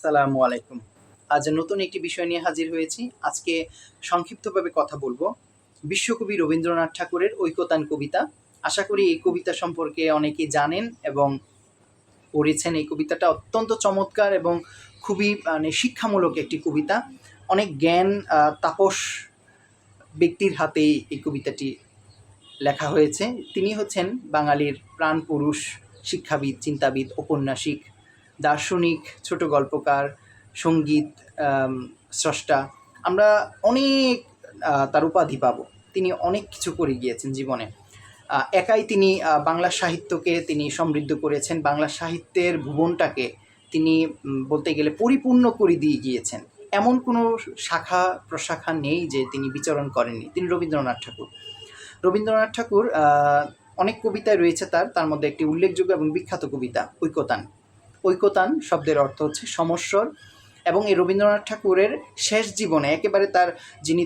আসসালামু আলাইকুম। আজ নতুন একটি বিষয় নিয়ে হাজির হয়েছি। আজকে সংক্ষিপ্তভাবে কথা বলব। বিশ্বকবি রবীন্দ্রনাথ ঠাকুরের ঐকতান কবিতা। আশা করি এই কবিতা সম্পর্কে অনেকেই জানেন এবং পড়েছেন। এই কবিতাটা অত্যন্ত চমৎকার এবং খুবই মানে শিক্ষামূলক একটি কবিতা। অনেক জ্ঞান তাপস ব্যক্তির হাতে এই কবিতাটি লেখা হয়েছে। তিনি হচ্ছেন বাঙালির প্রাণ পুরুষ শিক্ষাবিদ, চিন্তাবিদ, ঔপন্যাসিক দার্শনিক, ছোট গল্পকার, সংগীত স্রষ্টা, আমরা অনেক তার উপাধি পাবো। তিনি অনেক কিছু করে গিয়েছেন জীবনে। একাই তিনি বাংলা সাহিত্যকে তিনি সমৃদ্ধ করেছেন। বাংলা সাহিত্যের ভুবনটাকে তিনি বলতে গেলে পরিপূর্ণ করে দিয়ে গিয়েছেন। এমন কোনো শাখা, প্রশাখা নেই যে তিনি বিচরণ করেননি। তিনি রবীন্দ্রনাথ ঠাকুর। রবীন্দ্রনাথ ঠাকুর অনেক কবিতায় রয়েছে তার। তার মধ্যে একটি উল্লেখযোগ্য এবং বিখ্যাত কবিতা, ঐকতান। ঐকতান শব্দের অর্থ হচ্ছে সমস্বর এবং এই রবীন্দ্রনাথ ঠাকুরের শেষ জীবনে, একেবারে তার যিনি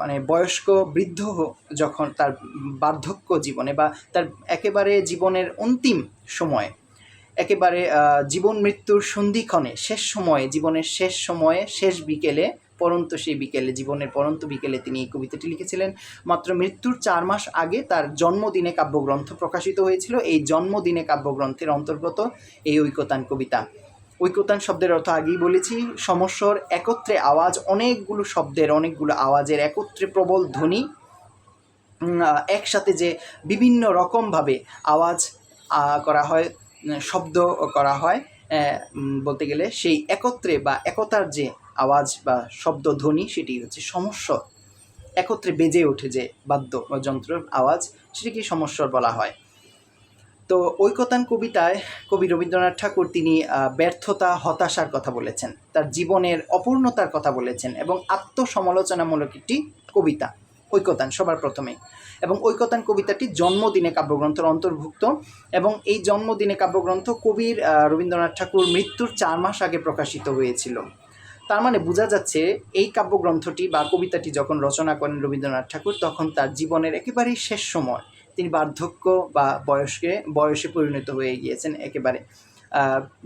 মানে বয়স্ক বৃদ্ধ যখন তার বার্ধক্য জীবনে বা তার একেবারে জীবনের অন্তিম সময়ে, একেবারে জীবন মৃত্যুর সন্ধিক্ষণে, শেষ সময়ে, জীবনের শেষ সময়ে, শেষ বিকেলে পরন্ত সেই বিকেলে, জীবনের পরন্ত বিকেলে তিনি এই কবিতাটি লিখেছিলেন। মাত্র মৃত্যুর চার মাস আগে তার জন্মদিনে কাব্যগ্রন্থ প্রকাশিত হয়েছিল। এই জন্মদিনে কাব্যগ্রন্থের অন্তর্গত এই ঐকতান কবিতা। ঐকতান শব্দের অর্থ আগেই বলেছি, সমস্বর, একত্রে আওয়াজ, অনেকগুলো শব্দের, অনেকগুলো আওয়াজের একত্রে প্রবল ধ্বনি। একসাথে যে বিভিন্ন রকমভাবে আওয়াজ করা হয় শব্দ করা হয় বলতে গেলে সেই একত্রে বা একতার যে আওয়াজ বা শব্দ ধ্বনি সেটি হচ্ছে সমস্বর একত্রে বেজে ওঠে যে বাদ্য বা যন্ত্রের আওয়াজ, সেটাকে সমস্বর বলা হয়। তো ঐকতান কবিতায় কবি রবীন্দ্রনাথ ঠাকুর তিনি ব্যর্থতা, হতাশার কথা বলেছেন, তার জীবনের অপূর্ণতার কথা বলেছেন এবং আত্মসমালোচনামূলক একটি কবিতা, ঐকতান, সবার প্রথমে। এবং ঐকতান কবিতাটি জন্মদিনে কাব্যগ্রন্থের অন্তর্ভুক্ত এবং এই জন্মদিনে কাব্যগ্রন্থ কবির রবীন্দ্রনাথ ঠাকুর মৃত্যুর চার মাস আগে প্রকাশিত হয়েছিল। তার মানে বোঝা যাচ্ছে এই কাব্যগ্রন্থটি বা কবিতাটি যখন রচনা করেন রবীন্দ্রনাথ ঠাকুর, তখন তার জীবনের একেবারেই শেষ সময় তিনি বার্ধক্য বা বয়সকে, বয়সে পরিণত হয়ে গিয়েছেন একেবারে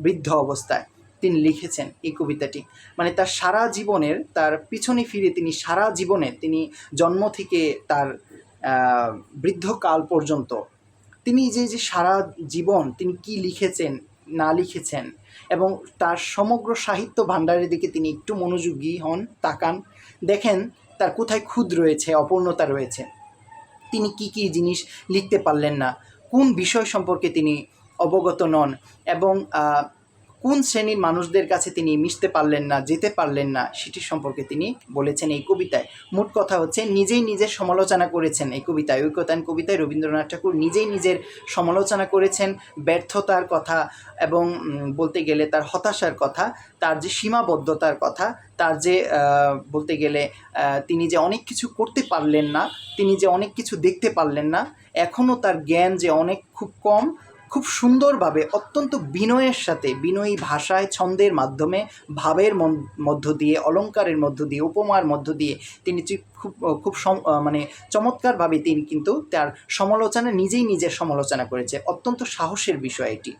বৃদ্ধ অবস্থায় তিনি লিখেছেন এই কবিতাটি। মানে তার সারা জীবনের, তার পিছনে ফিরে তিনি সারা জীবনে তিনি জন্ম থেকে তার বৃদ্ধকাল পর্যন্ত তিনি যে যে সারা জীবন তিনি কি লিখেছেন না লিখেছেন এবং তার সমগ্র সাহিত্য ভাণ্ডারের দিকে তিনি একটু মনোযোগী হন, তাকান, দেখেন তার কোথায় খুদ রয়েছে, অপূর্ণতা রয়েছে। তিনি কি কি জিনিস লিখতে পারলেন না, কোন বিষয় সম্পর্কে তিনি অবগত নন এবং কোন শ্রেণির মানুষদের কাছে তিনি মিশতে পারলেন না, যেতে পারলেন না, সেটি সম্পর্কে তিনি বলেছেন এই কবিতায়। মোট কথা হচ্ছে, নিজেই নিজের সমালোচনা করেছেন এই কবিতায়। ঐকতান কবিতায় রবীন্দ্রনাথ ঠাকুর নিজেই নিজের সমালোচনা করেছেন, ব্যর্থতার কথা এবং বলতে গেলে তার হতাশার কথা, তার যে সীমাবদ্ধতার কথা, তার যে বলতে গেলে তিনি যে অনেক কিছু করতে পারলেন না, তিনি যে অনেক কিছু দেখতে পারলেন না এখনও তার জ্ঞান যে অনেক খুব কম খুব সুন্দরভাবে অত্যন্ত বিনয়ের সাথে, বিনয়ী ভাষায়, ছন্দের মাধ্যমে, ভাবের মধ্য দিয়ে, অলঙ্কারের মধ্য দিয়ে, উপমার মধ্য দিয়ে তিনি খুব খুব মানে চমৎকারভাবে তিনি কিন্তু তার সমালোচনা নিজেই নিজের সমালোচনা করেছে। অত্যন্ত সাহসের বিষয় এটি।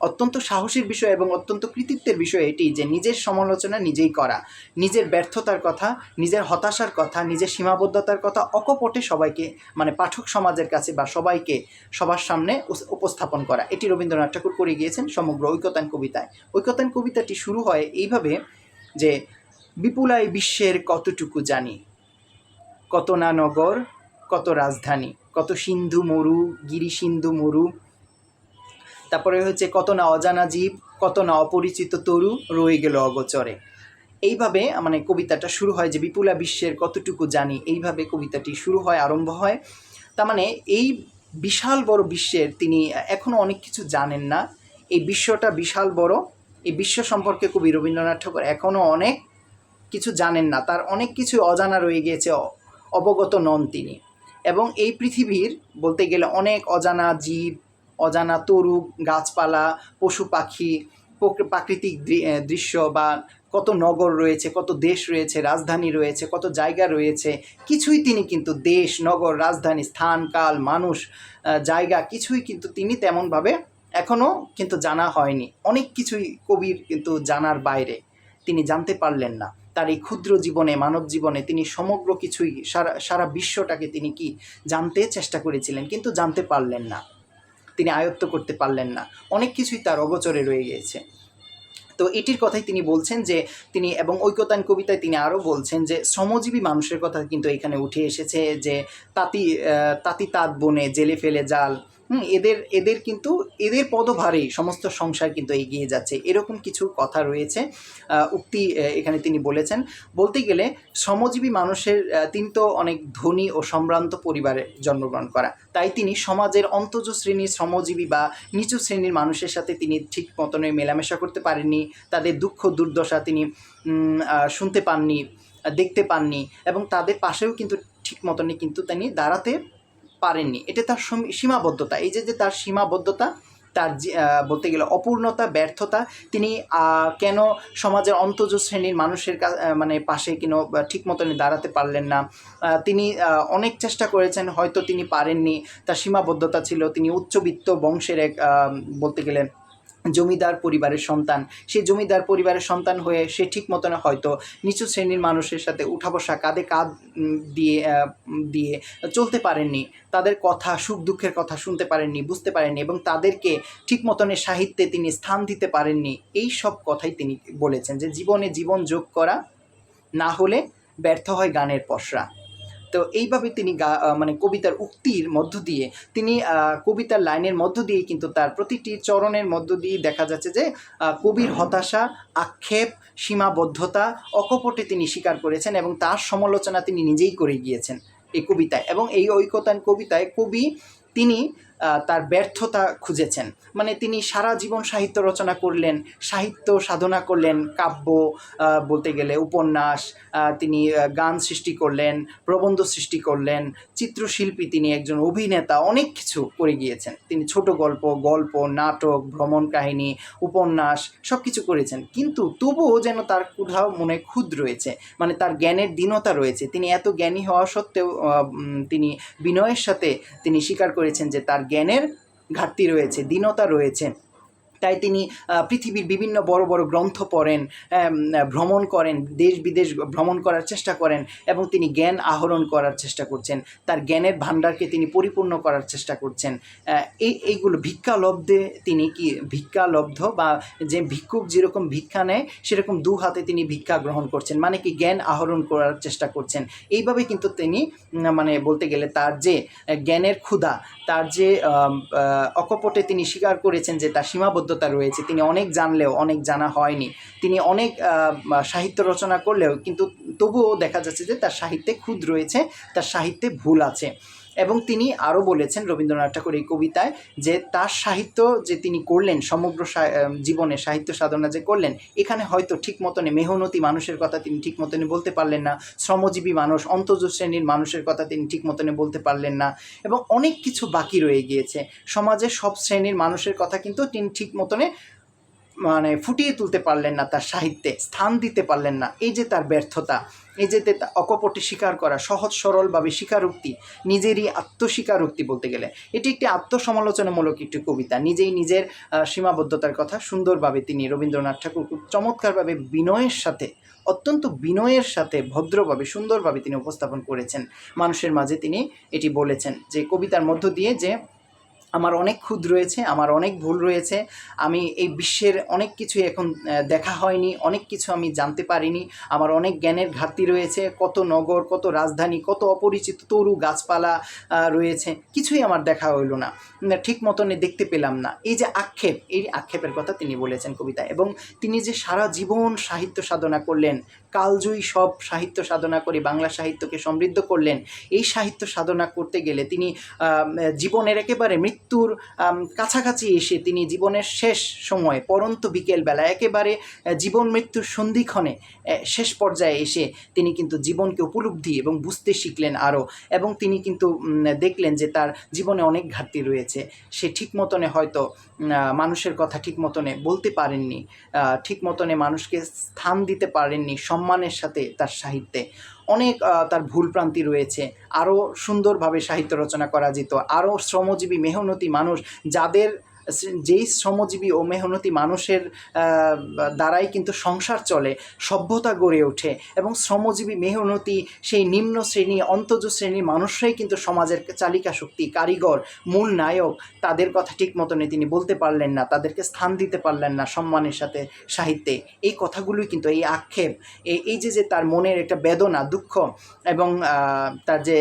অত্যন্ত সাহসের বিষয় এবং অত্যন্ত কৃতিত্বের বিষয় এটি যে নিজের সমালোচনা নিজেই করা, নিজের ব্যর্থতার কথা, নিজের হতাশার কথা, নিজের সীমাবদ্ধতার কথা অকপটে সবাইকে মানে পাঠক সমাজের কাছে বা সবাইকে সবার সামনে উপস্থাপন করা। এটি রবীন্দ্রনাথ ঠাকুর করে গিয়েছেন সমগ্র ঐকতান কবিতায়। ঐকতান কবিতাটি শুরু হয় এইভাবে যে, বিপুলাই বিশ্বের কতটুকু জানি? কত না নগর কত রাজধানী, কত সিন্ধু মরু, গিরি সিন্ধু মরু তারপরে হচ্ছে কত না অজানা জীব, কত না অপরিচিত তরু রয়ে গেল অগোচরে। এইভাবে মানে কবিতাটা শুরু হয় যে বিপুলা বিশ্বের কতটুকু জানি, এইভাবে কবিতাটি শুরু হয়, আরম্ভ হয়। তার মানে এই বিশাল বড় বিশ্বের তিনি এখনও অনেক কিছু জানেন না। এই বিশ্বটা বিশাল বড়। এই বিশ্ব সম্পর্কে কবি রবীন্দ্রনাথ ঠাকুর এখনও অনেক কিছু জানেন না। তার অনেক কিছু অজানা রয়ে গিয়েছে অবগত নন তিনি। এবং এই পৃথিবীর বলতে গেলে অনেক অজানা জীব অজানা তরু গাছপালা, পশু পাখি, প্রক- প্রাকৃতিক দৃশ্য বা কত নগর রয়েছে, কত দেশ রয়েছে, রাজধানী রয়েছে, কত জায়গা রয়েছে, কিছুই তিনি কিন্তু দেশ, নগর, রাজধানী, স্থান, কাল, মানুষ জায়গা কিছুই কিন্তু তিনি তেমনভাবে এখনও কিন্তু জানা হয়নি। অনেক কিছুই কবির কিন্তু জানার বাইরে। তিনি জানতে পারলেন না। তার এই ক্ষুদ্র জীবনে, মানব জীবনে তিনি সমগ্র কিছুই সারা সারা বিশ্বটাকে তিনি কি জানতে চেষ্টা করেছিলেন, কিন্তু জানতে পারলেন না। তিনি আয়ত্ত করতে পারলেন না। অনেক কিছুই তার অগোচরে রয়ে গিয়েছে। তো এটির কথাই তিনি বলছেন যে, তিনি এবং ঐক্যতান কবিতায় তিনি আরও বলছেন যে, শ্রমজীবী মানুষের কথা কিন্তু এখানে উঠে এসেছে যে, তাঁতি তাঁতি তাঁত বনে জেলে ফেলে জাল হুম, এদের এদের কিন্তু এদের পদভারেই সমস্ত সংসার কিন্তু এগিয়ে যাচ্ছে। এরকম কিছু কথা রয়েছে উক্তি এখানে তিনি বলেছেন। বলতে গেলে শ্রমজীবী মানুষের তিনি তো অনেক ধনী ও সম্ভ্রান্ত পরিবারে জন্মগ্রহণ করা। তাই তিনি সমাজের অন্তজ শ্রেণির শ্রমজীবী বা নিচু শ্রেণির মানুষের সাথে তিনি ঠিক মতনে মেলামেশা করতে পারেননি। তাদের দুঃখ দুর্দশা তিনি শুনতে পাননি দেখতে পাননি এবং তাদের পাশেও কিন্তু ঠিক মতনই কিন্তু তিনি দাঁড়াতে পারেননি। এটা তার সীমাবদ্ধতা। এই যে যে তার সীমাবদ্ধতা, তার বলতে গেলে অপূর্ণতা, ব্যর্থতা, তিনি কেন সমাজের অন্তজ শ্রেণির মানুষের মানে পাশে কেন ঠিক মতন দাঁড়াতে পারলেন না তিনি অনেক চেষ্টা করেছেন, হয়তো তিনি পারেননি। তার সীমাবদ্ধতা ছিল, তিনি উচ্চবিত্ত বংশের এক বলতে গেলে জমিদার পরিবারের সন্তান। সে জমিদার পরিবারের সন্তান হয়ে সে ঠিক মতন হয়তো নিচু শ্রেণির মানুষের সাথে উঠা বসা, কাঁধে কাঁধ দিয়ে দিয়ে চলতে পারেননি। তাদের কথা, সুখ দুঃখের কথা শুনতে পারেননি, বুঝতে পারেননি এবং তাদেরকে ঠিক মতনের সাহিত্যে তিনি স্থান দিতে পারেননি। এই সব কথাই তিনি বলেছেন যে, জীবনে জীবন যোগ করা না হলে ব্যর্থ হয় গানের পসরা। তো এইভাবে তিনি গা মানে কবিতার উক্তির মধ্য দিয়ে তিনি কবিতার লাইনের মধ্য দিয়ে কিন্তু তার প্রতিটি চরণের মধ্য দিয়ে দেখা যাচ্ছে যে কবির হতাশা, আক্ষেপ, সীমাবদ্ধতা অকপটে তিনি স্বীকার করেছেন এবং তার সমালোচনা তিনি নিজেই করে গিয়েছেন এই কবিতায় এবং এই ঐকতান কবিতায় কবি তিনি তার ব্যর্থতা খুঁজেছেন। মানে তিনি সারা জীবন সাহিত্য রচনা করলেন, সাহিত্য সাধনা করলেন, কাব্য বলতে গেলে উপন্যাস তিনি গান সৃষ্টি করলেন, প্রবন্ধ সৃষ্টি করলেন, চিত্রশিল্পী তিনি, একজন অভিনেতা, অনেক কিছু করে গিয়েছেন। তিনি ছোট গল্প গল্প, নাটক, ভ্রমণ কাহিনী, উপন্যাস সব কিছু করেছেন। কিন্তু তবুও যেন তার কোথাও মনে খুদ রয়েছে মানে তার জ্ঞানের দীনতা রয়েছে। তিনি এত জ্ঞানী হওয়া সত্ত্বেও তিনি বিনয়ের সাথে তিনি স্বীকার করেছেন যে তার জ্ঞানের ঘাটতি রয়েছে দীনতা রয়েছে। তাই তিনি পৃথিবীর বিভিন্ন বড় বড় গ্রন্থ পড়েন ভ্রমণ করেন, দেশ বিদেশ ভ্রমণ করার চেষ্টা করেন এবং তিনি জ্ঞান আহরণ করার চেষ্টা করছেন। তার জ্ঞানের ভাণ্ডারকে তিনি পরিপূর্ণ করার চেষ্টা করছেন। এই, এইগুলো ভিক্ষালব্ধে তিনি কি ভিক্ষালব্ধ বা যে ভিক্ষুক যেরকম ভিক্ষা নেয়, সেরকম দু হাতে তিনি ভিক্ষা গ্রহণ করছেন। মানে কি জ্ঞান আহরণ করার চেষ্টা করছেন। এইভাবে কিন্তু তিনি মানে বলতে গেলে তার যে জ্ঞানের ক্ষুধা, তার যে অকপটে তিনি স্বীকার করেছেন যে তার সীমাবদ্ধতা রয়েছে। তিনি অনেক জানলেও, অনেক জানা হয়নি। তিনি অনেক সাহিত্য রচনা করলেও, কিন্তু তবুও দেখা যাচ্ছে যে তার সাহিত্যে খুদ রয়েছে, তার সাহিত্যে ভুল আছে। এবং তিনি আরও বলেছেন রবীন্দ্রনাথ ঠাকুর এই কবিতায় যে তার সাহিত্য যে তিনি করলেন, সমগ্র জীবনে সাহিত্য সাধনা যে করলেন, এখানে হয়তো ঠিক মতনে মেহনতি মানুষের কথা তিনি ঠিক মতনে বলতে পারলেন না, শ্রমজীবী মানুষ অন্তজ শ্রেণির মানুষের কথা তিনি ঠিক মতনে বলতে পারলেন না এবং অনেক কিছু বাকি রয়ে গিয়েছে। সমাজের সব শ্রেণির মানুষের কথা কিন্তু তিনি ঠিক মতনে মানে ফুটিয়ে তুলতে পারলেন না তার সাহিত্যে, স্থান দিতে পারলেন না। এই যে তার ব্যর্থতা, এই যে অকপটে স্বীকার করা, সহজ সরলভাবে স্বীকারোক্তি, নিজেরই আত্মস্বীকারোক্তি বলতে গেলে, এটি একটি আত্মসমালোচনামূলক একটি কবিতা। নিজেই নিজের সীমাবদ্ধতার কথা সুন্দরভাবে তিনি রবীন্দ্রনাথ ঠাকুর খুব চমৎকারভাবে বিনয়ের সাথে, অত্যন্ত বিনয়ের সাথে, ভদ্রভাবে, সুন্দরভাবে তিনি উপস্থাপন করেছেন। মানুষের মাঝে তিনি এটি বলেছেন যে কবিতার মধ্য দিয়ে যে আমার অনেক খুদ রয়েছে, আমার অনেক ভুল রয়েছে, আমি এই বিশ্বের অনেক কিছু এখন দেখা হয়নি, অনেক কিছু আমি জানতে পারিনি, আমার অনেক জ্ঞানের ঘাটতি রয়েছে, কত নগর, কত রাজধানী, কত অপরিচিত তরু গাছপালা রয়েছে, কিছুই আমার দেখা হইল না ঠিক মতনে দেখতে পেলাম না। এই যে আক্ষেপ, এই আক্ষেপের কথা তিনি বলেছেন কবিতা এবং তিনি যে সারা জীবন সাহিত্য সাধনা করলেন, কালজয়ী সব সাহিত্য সাধনা করে বাংলা সাহিত্যকে সমৃদ্ধ করলেন, এই সাহিত্য সাধনা করতে গেলে তিনি জীবনের একেবারে মৃত্যুর কাছাকাছি এসে তিনি জীবনের শেষ সময়ে, পরন্ত বিকেলবেলা, একেবারে জীবন মৃত্যুর সন্ধিক্ষণে শেষ পর্যায়ে এসে তিনি কিন্তু জীবনকে উপলব্ধি এবং বুঝতে শিখলেন আরও এবং তিনি কিন্তু দেখলেন যে তার জীবনে অনেক ঘাটতি রয়েছে। সে ঠিক মতনে হয়তো মানুষের কথা ঠিক মতনে বলতে পারেননি ঠিক মতনে মানুষকে স্থান দিতে পারেননি সম্মানের সাথে তার সাহিত্যে। অনেক তার ভুল প্রান্তি রয়েছে। আরও সুন্দরভাবে সাহিত্য রচনা করা যেত। আরও শ্রমজীবী, মেহনতি মানুষ যাদের যেই শ্রমজীবী ও মেহনতি মানুষের দ্বারাই কিন্তু সংসার চলে, সভ্যতা গড়ে ওঠে এবং শ্রমজীবী মেহনতি সেই নিম্ন শ্রেণি অন্তজ শ্রেণির মানুষরাই কিন্তু সমাজের চালিকা শক্তি, কারিগর, মূল নায়ক, তাদের কথা ঠিক মতনে তিনি বলতে পারলেন না, তাদেরকে স্থান দিতে পারলেন না সম্মানের সাথে সাহিত্যে। এই কথাগুলোই কিন্তু এই আক্ষেপ, এই যে যে তার মনের একটা বেদনা, দুঃখ এবং তার যে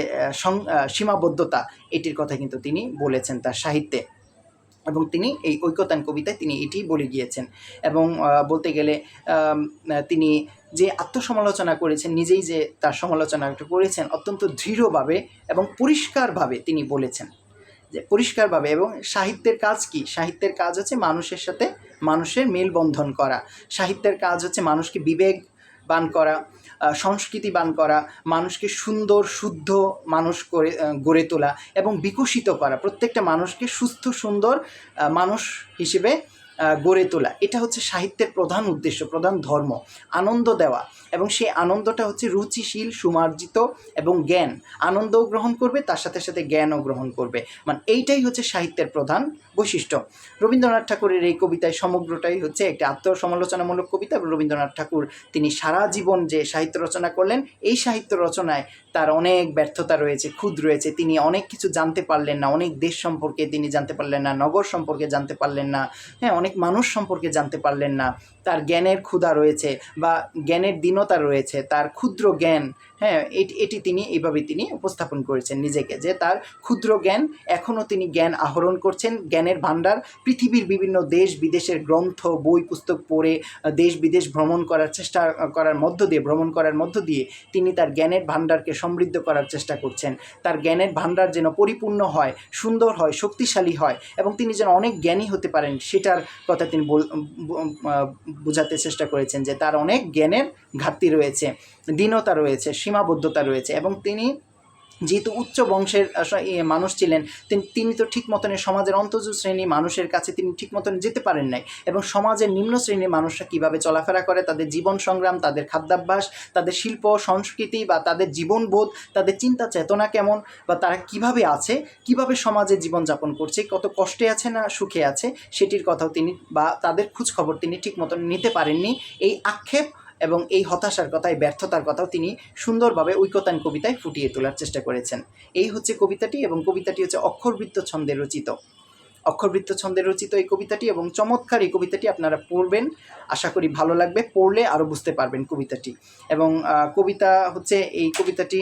সীমাবদ্ধতা, এটির কথা কিন্তু তিনি বলেছেন তার সাহিত্যে। এবং তিনি এই ঐক্যতান কবিতায় তিনি এটি বলে গিয়েছেন। এবং বলতে গেলে তিনি যে আত্মসমালোচনা করেছেন নিজেই যে তার সমালোচনাটা করেছেন অত্যন্ত দৃঢ়ভাবে এবং পরিষ্কারভাবে তিনি বলেছেন যে পরিষ্কারভাবে এবং সাহিত্যের কাজ কি? সাহিত্যের কাজ হচ্ছে মানুষের সাথে মানুষের মেলবন্ধন করা। সাহিত্যের কাজ হচ্ছে মানুষকে বিবেকবান করা। আহ, সংস্কৃতিবান করা, মানুষকে সুন্দর, শুদ্ধ মানুষ করে গড়ে তোলা এবং বিকশিত করা। প্রত্যেকটা মানুষকে সুস্থ, সুন্দর মানুষ হিসেবে গড়ে তোলা। এটা হচ্ছে সাহিত্যের প্রধান উদ্দেশ্য, প্রধান ধর্ম, আনন্দ দেওয়া। এবং সেই আনন্দটা হচ্ছে রুচিশীল, সুমার্জিত এবং জ্ঞান। আনন্দও গ্রহণ করবে, তার সাথে সাথে জ্ঞানও গ্রহণ করবে। মানে এইটাই হচ্ছে সাহিত্যের প্রধান বৈশিষ্ট্য। রবীন্দ্রনাথ ঠাকুরের এই কবিতায় সমগ্রটাই হচ্ছে একটি আত্মসমালোচনামূলক কবিতা রবীন্দ্রনাথ ঠাকুর তিনি সারা জীবন যে সাহিত্য রচনা করলেন, এই সাহিত্য রচনায় তার অনেক ব্যর্থতা রয়েছে খুদ রয়েছে। তিনি অনেক কিছু জানতে পারলেন না, অনেক দেশ সম্পর্কে তিনি জানতে পারলেন না, নগর সম্পর্কে জানতে পারলেন না। হ্যাঁ অনেক মানুষ সম্পর্কে জানতে পারলেন না। তার জ্ঞানের ক্ষুধা রয়েছে বা জ্ঞানের দীনতা রয়েছে, তার ক্ষুদ্র জ্ঞান হ্যাঁ এটি এটি তিনি এইভাবে তিনি উপস্থাপন করেছেন নিজেকে, যে তার ক্ষুদ্র জ্ঞান, এখনও তিনি জ্ঞান আহরণ করছেন, জ্ঞানের ভাণ্ডার, পৃথিবীর বিভিন্ন দেশ বিদেশের গ্রন্থ, বই, পুস্তক পড়ে দেশ বিদেশ ভ্রমণ করার চেষ্টা করার মধ্য দিয়ে, ভ্রমণ করার মধ্য দিয়ে তিনি তার জ্ঞানের ভাণ্ডারকে সমৃদ্ধ করার চেষ্টা করছেন। তার জ্ঞানের ভাণ্ডার যেন পরিপূর্ণ হয়, সুন্দর হয়, শক্তিশালী হয় এবং তিনি যেন অনেক জ্ঞানী হতে পারেন, সেটার কথা তিনি বোঝাতে চেষ্টা করেছেন যে তার অনেক জ্ঞানের ঘাটতি রয়েছে, দীনতা রয়েছে সীমাবদ্ধতা রয়েছে এবং তিনি যেহেতু উচ্চ বংশের মানুষ ছিলেন, তিনি তো ঠিক মতন সমাজের অন্তজ শ্রেণি মানুষের কাছে তিনি ঠিক মতন যেতে পারেন নাই এবং সমাজের নিম্ন শ্রেণির মানুষরা কীভাবে চলাফেরা করে, তাদের জীবন সংগ্রাম, তাদের খাদ্যাভ্যাস, তাদের শিল্প, সংস্কৃতি বা তাদের জীবনবোধ, তাদের চিন্তা চেতনা কেমন বা তারা কীভাবে আছে, কীভাবে সমাজে জীবনযাপন করছে, কত কষ্টে আছে না সুখে আছে, সেটির কথাও তিনি বা তাদের খোঁজ খবর তিনি ঠিক মতন নিতে পারেননি। এই আক্ষেপ এবং এই হতাশার কথা এই ব্যর্থতার কথাও তিনি সুন্দরভাবে ঐকতান কবিতায় ফুটিয়ে তোলার চেষ্টা করেছেন। এই হচ্ছে কবিতাটি এবং কবিতাটি হচ্ছে অক্ষরবৃত্ত ছন্দে রচিত। অক্ষরবৃত্ত ছন্দে রচিত এই কবিতাটি এবং চমৎকার এই কবিতাটি আপনারা পড়বেন। আশা করি ভালো লাগবে, পড়লে আরও বুঝতে পারবেন কবিতাটি। এবং কবিতা হচ্ছে, এই কবিতাটি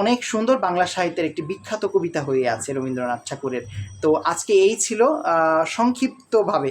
অনেক সুন্দর বাংলা সাহিত্যের একটি বিখ্যাত কবিতা হয়ে আছে রবীন্দ্রনাথ ঠাকুরের। তো আজকে এই ছিল সংক্ষিপ্তভাবে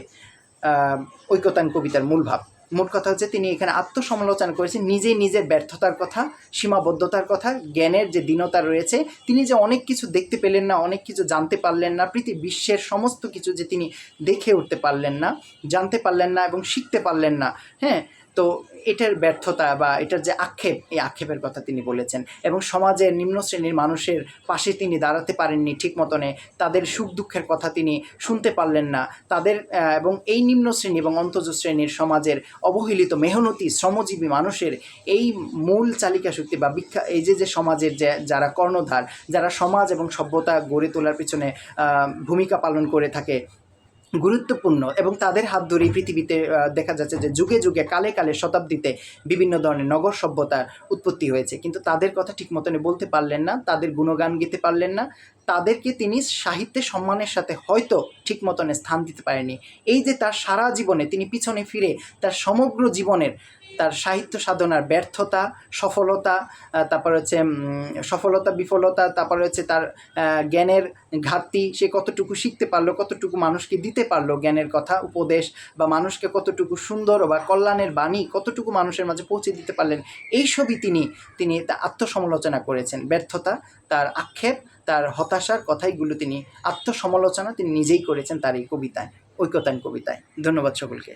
ঐকতান কবিতার মূল ভাব। মোট কথা হচ্ছে তিনি এখানে আত্মসমালোচনা করেছেন, নিজেই নিজের ব্যর্থতার কথা, সীমাবদ্ধতার কথা, জ্ঞানের যে দীনতা রয়েছে, তিনি যে অনেক কিছু দেখতে পেলেন না, অনেক কিছু জানতে পারলেন না, প্রীতি বিশ্বের সমস্ত কিছু যে তিনি দেখে উঠতে পারলেন না, জানতে পারলেন না এবং শিখতে পারলেন না হ্যাঁ? তো এটার ব্যর্থতা বা এটার যে আক্ষেপ, এই আক্ষেপের কথা তিনি বলেছেন এবং সমাজের নিম্ন শ্রেণির মানুষের পাশে তিনি দাঁড়াতে পারেননি ঠিক মতনে, তাদের সুখ দুঃখের কথা তিনি শুনতে পারলেন না। তাদের এবং এই নিম্ন শ্রেণি এবং অন্তজ শ্রেণির সমাজের অবহেলিত, মেহনতি, শ্রমজীবী মানুষের এই মূল চালিকা শক্তি বা বিখ্যা এই যে যে সমাজের যে, যারা কর্ণধার, যারা সমাজ এবং সভ্যতা গড়ে তোলার পিছনে ভূমিকা পালন করে থাকে গুরুত্বপূর্ণ এবং তাদের হাত ধরেই পৃথিবীতে দেখা যাচ্ছে যে যুগে যুগে, কালে কালে শতাব্দীতে বিভিন্ন ধরনের নগর সভ্যতার উৎপত্তি হয়েছে। কিন্তু তাদের কথা ঠিক মতনে বলতে পারলেন না, তাদের গুণগান গেতে পারলেন না, তাদেরকে তিনি সাহিত্যে সম্মানের সাথে হয়তো ঠিক মতনে স্থান দিতে পারেনি এই যে তার সারা জীবনে তিনি পিছনে ফিরে তার সমগ্র জীবনের তার সাহিত্য সাধনার ব্যর্থতা, সফলতা তারপর হচ্ছে সফলতা, বিফলতা, তারপর হচ্ছে তার জ্ঞানের ঘাটতি, সে কতটুকু শিখতে পারল, কতটুকু মানুষকে দিতে পারল জ্ঞানের কথা, উপদেশ, বা মানুষকে কতটুকু সুন্দর বা কল্যাণের বাণী, কতটুকু মানুষের মাঝে পৌঁছে দিতে পারলেন, এই সবই তিনি তিনি তা আত্মসমালোচনা করেছেন। ব্যর্থতা, তার আক্ষেপ, তার হতাশার কথাইগুলো তিনি আত্মসমালোচনা তিনি নিজেই করেছেন তার এই কবিতায়, ঐক্যতান কবিতায়। ধন্যবাদ সকলকে।